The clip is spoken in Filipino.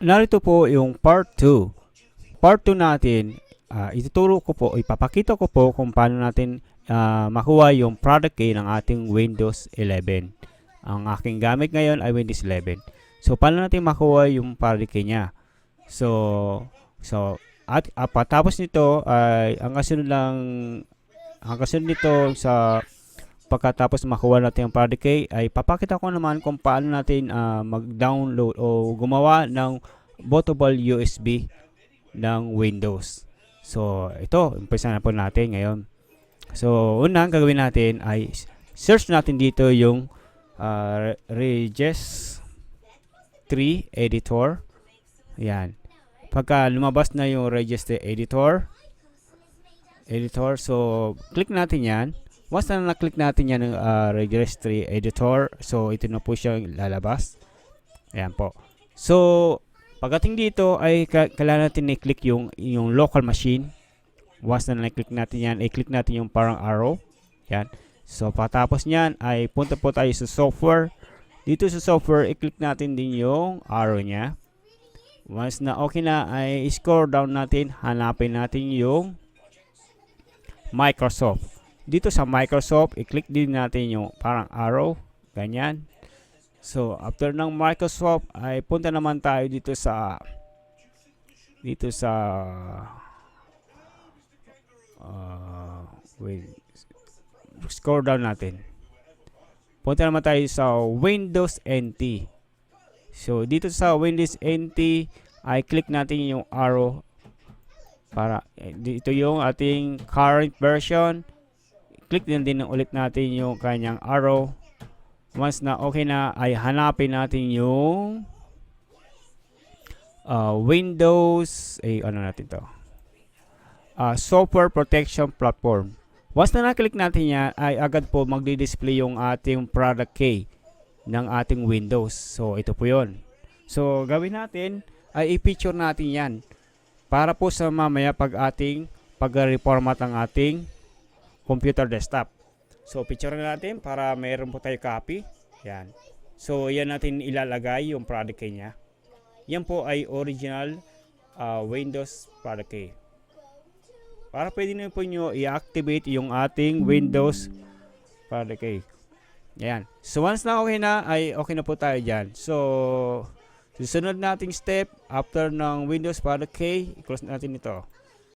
narito po yung part 2. Part 2 natin, ah, ituturo ko po, ipapakita ko po kung paano natin ah, makuha yung product key ng ating Windows 11. Ang aking gamit ngayon ay Windows 11. So, paano natin makuha yung product key niya? So, so at uh, patapos nito ay ang kasunod lang ang kasunod nito sa pagkatapos makuha natin ang key ay papakita ko naman kung paano natin ah, mag-download o gumawa ng bootable USB ng Windows. So, ito, umpisa na po natin ngayon. So, unang gagawin natin ay search natin dito yung uh, Regis 3 editor. Yan. Pagka lumabas na yung register editor, editor, so click natin yan. Once na na-click natin yan ng uh, registry editor, so ito na po siya lalabas. Ayan po. So, pagdating dito ay ka- kailangan natin i-click yung, yung local machine. Once na na-click natin yan, i-click natin yung parang arrow. Yan. So, patapos niyan ay punta po tayo sa software. Dito sa software, i-click natin din yung arrow niya. Once na okay na, ay scroll down natin, hanapin natin yung Microsoft. Dito sa Microsoft, i-click din natin yung parang arrow, ganyan. So, after ng Microsoft, ay punta naman tayo dito sa dito sa uh, wait, scroll down natin. Punta naman tayo sa Windows NT. So, dito sa Windows NT, ay click natin yung arrow para eh, dito yung ating current version. Click din din ulit natin yung kanyang arrow. Once na okay na, ay hanapin natin yung uh, Windows, eh, ano natin to? Uh, software Protection Platform. Once na naklik natin yan, ay agad po magdi-display yung ating product key ng ating Windows. So, ito po yon. So, gawin natin ay i-picture natin yan para po sa mamaya pag ating pag-reformat ang ating computer desktop. So, picture na natin para mayroon po tayo copy. Yan. So, yan natin ilalagay yung product key niya. Yan po ay original uh, Windows product key. Para pwede na po nyo i-activate yung ating Windows product key. Yan. So, once na okay na, ay okay na po tayo dyan. So, susunod nating step, after ng Windows product key, i-close natin ito.